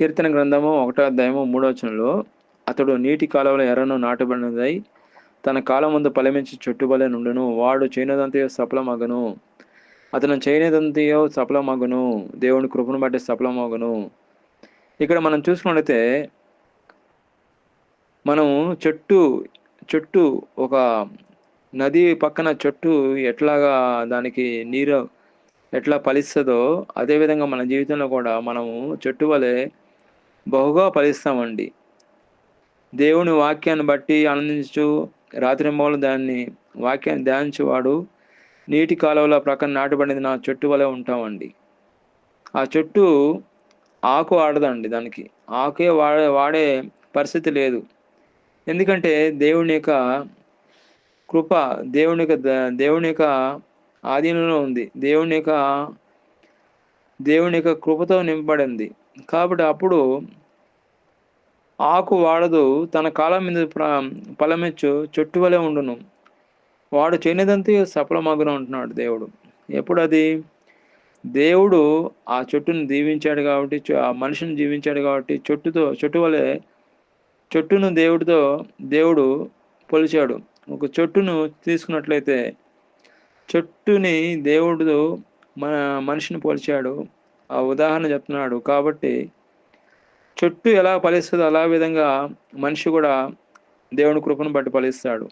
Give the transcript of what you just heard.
కీర్తన గ్రంథము ఒకటో అధ్యాయము మూడవచనంలో అతడు నీటి కాలువల ఎర్రను నాటబడినదై తన కాలం ముందు పలమించి చుట్టుబలే నుండును వాడు చేయనదంతయో సఫలమగను. అతను చేయనిదంతయో సఫలమగును దేవుని కృపను బట్టి సఫలమగును. ఇక్కడ మనం చూసుకున్నట్లయితే మనం చెట్టు చెట్టు ఒక నది పక్కన చెట్టు ఎట్లాగా దానికి నీరు ఎట్లా ఫలిస్తుందో అదేవిధంగా మన జీవితంలో కూడా మనము చెట్టు వలె బహుగా ఫలిస్తామండి. దేవుని వాక్యాన్ని బట్టి ఆనందించు రాత్రి మూల దాన్ని వాక్యాన్ని ధ్యానించేవాడు నీటి కాలువల ప్రక్కన నాటబడింది నా చెట్టు వలె ఉంటామండి. ఆ చెట్టు ఆకు ఆడదండి దానికి. ఆకే వాడే వాడే పరిస్థితి లేదు. ఎందుకంటే దేవుని యొక్క కృప దేవుని యొక్క దేవుని యొక్క ఆధీనంలో ఉంది. దేవుని యొక్క దేవుని యొక్క కృపతో నింపబడింది. కాబట్టి అప్పుడు ఆకు వాడదు తన కాలం మీద ఫలమెచ్చు చెట్టు వలె ఉండును. వాడు చేయనిదంతా సఫలమగును ఉంటున్నాడు దేవుడు. ఎప్పుడు అది దేవుడు ఆ చెట్టును దీవించాడు కాబట్టి ఆ మనిషిని జీవించాడు కాబట్టి చెట్టుతో చెట్టు వలె చెట్టును దేవుడితో దేవుడు పొలిచాడు. ఒక చెట్టును తీసుకున్నట్లయితే చెట్టుని దేవుడు మన మనిషిని పోల్చాడు. ఆ ఉదాహరణ చెప్తున్నాడు. కాబట్టి చెట్టు ఎలా ఫలిస్తుందో అలా విధంగా మనిషి కూడా దేవుని కృపను బట్టి ఫలిస్తాడు.